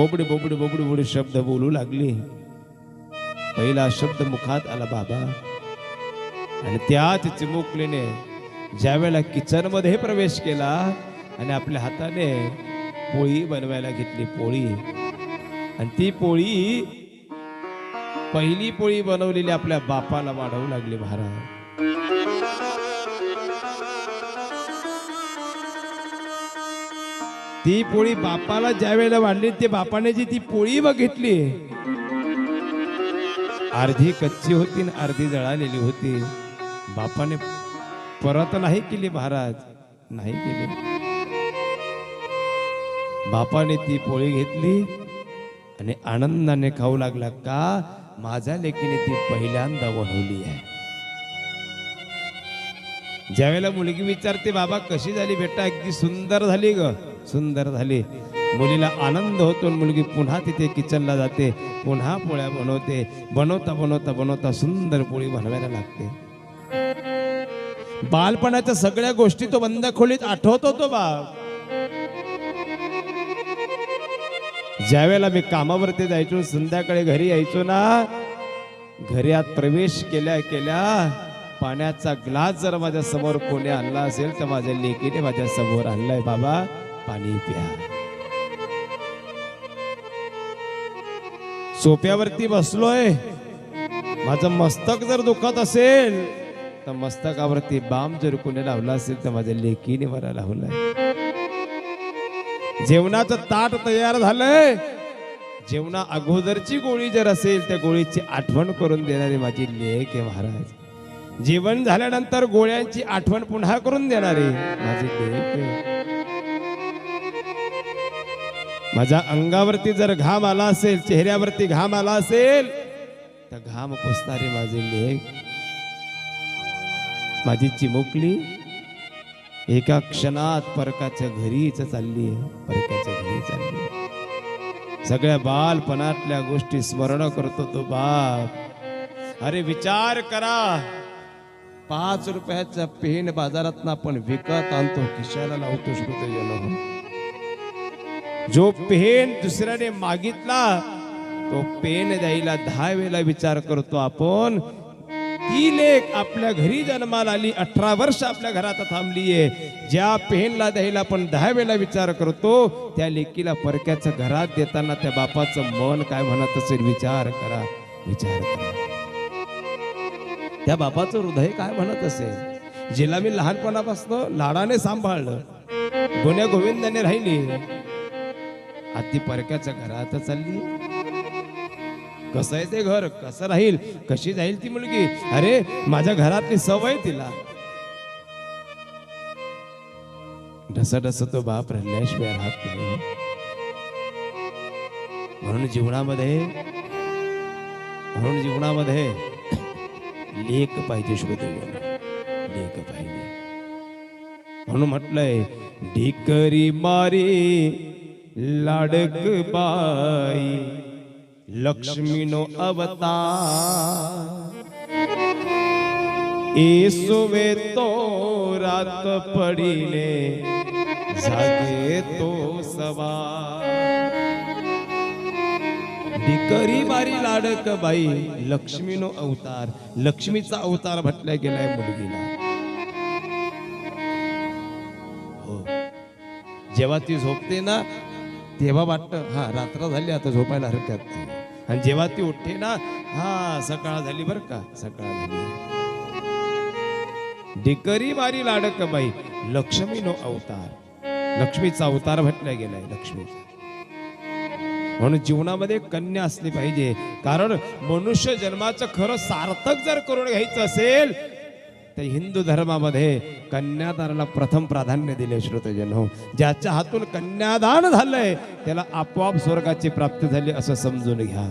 बोबडे बोबडे बोबडे बोबडे शब्द बोलू लागले. पहिला शब्द मुखात आला बाबा. आणि त्याच चिमुकलीने ज्यावेळेला किचनमध्ये प्रवेश केला आणि आपल्या हाताने पोळी बनवायला घेतली पोळी. आणि ती पोळी पहिली पोळी बनवलेली आपल्या बापाला वाढवू लागली महाराज. ती पोळी बापाला ज्या वेळेला वाढली ते बापाने जी ती पोळी बघितली अर्धी कच्ची होती आणि अर्धी जळालेली होती. बापाने परत नाही केली महाराज नाही केली. बापाने ती पोळी घेतली आणि आनंदाने खाऊ लागला का? माझ्या लेकीने ती पहिल्यांदा बनवली आहे. ज्यावेळेला मुलगी विचारते बाबा कशी झाली बेटा? अगदी सुंदर झाली ग. सुंदर झाली. मुलीला आनंद होतो मुलगी पुन्हा तिथे किचनला जाते. पुन्हा पोळ्या बनवते. बनवता बनवता बनवता सुंदर पोळी बनवायला लागते. बालपणाच्या सगळ्या गोष्टी तो बंद खोलीत आठवतो तो बाप ज्यावेळेला मी कामावरती जायचो संध्याकाळी घरी यायचो ना घरी आत प्रवेश केल्या केल्या पाण्याचा ग्लास जर माझ्यासमोर कोणी आणला असेल तर माझ्या लेकीने माझ्यासमोर आणलाय बाबा. पाणी प्या. सोप्यावरती बसलोय. माझं मस्तक जर दुखत असेल तर मस्तकावरती बाम जर कोणी लावला असेल तर माझ्या लेकीने मला लावलाय. जेवणाचं ताट तयार झालंय. जेवणा अगोदरची गोळी जर असेल त्या गोळीची आठवण करून देणारी माझी लेख आहे महाराज. जेवण झाल्यानंतर गोळ्यांची आठवण पुन्हा करून देणारी माझी लेख आहे माझ्या अंगावरती जर घाम आला असेल चेहऱ्यावरती घाम आला असेल तर घाम पुसणारे माझे लेख माझी चिमुकली एका क्षणात परकाच्या घरीच चालली आहे. परकाच्या घरी चालली आहे. सगळ्या बालपणातल्या गोष्टी स्मरण करतो तो बाप. अरे विचार करा. पाच रुपयाचा पेन बाजारात आपण विकत आणतो खिशाला लावतो श्रोतजन जो पेन दुसऱ्याने मागितला तो पेन द्यायला दहा वेळेला विचार करतो आपण. ती लेख आपल्या घरी जन्माला आली अठरा वर्ष आपल्या घरात थांबलीये ज्या पेनला द्यायला आपण दहा वेळेला विचार करतो त्या लेकीला परक्याचं घरात देताना त्या बापाचं मन काय म्हणत असेल विचार करा विचार करा. त्या बापाचं हृदय काय म्हणत असेल? जिला मी लहानपणापासून लाडाने सांभाळलं. गुण्या गोविंदाने राहिली. आत्ती परक्याच्या घरात चालली. कसं आहे ते घर? कसं राहील? कशी जाईल ती मुलगी? अरे माझ्या घरातली सवय तिला. ढस तो बाप राहिल्याशिवाय राहत नाही हो. म्हणून जीवनामध्ये म्हणून जीवनामध्ये लेख पाहिजे शोधेल लेख पाहिजे. म्हणून म्हटलंय ढिकरी मारी लाडक बाई लक्ष्मीनो अवतार। एसोवे तो रात पडीने जागे तो सवार। मारी लाडक बाई लक्ष्मीनो अवतार। लक्ष्मीचा अवतार म्हटल्या गेलाय मुलगीला। हो जेव्हा ती झोपते ना तेव्हा वाटतं हा रात्र झाली आता झोपायला हरकत नाही. आणि जेव्हा ती उठते ना हा सकाळ झाली बरं का सकाळ झाली. डिकरी मारी लाडक बाई लक्ष्मीनो अवतार. लक्ष्मीचा अवतार म्हटला गेलाय लक्ष्मीचा. म्हणून जीवनामध्ये कन्या असली पाहिजे. कारण मनुष्य जन्माचं खरं सार्थक जर करून घ्यायचं असेल तर हिंदू धर्मामध्ये कन्यादानाला प्रथम प्राधान्य दिले श्रोतजन. हो ज्याच्या हातून कन्यादान झालंय त्याला आपोआप स्वर्गाची प्राप्ती झाली असं समजून घ्या.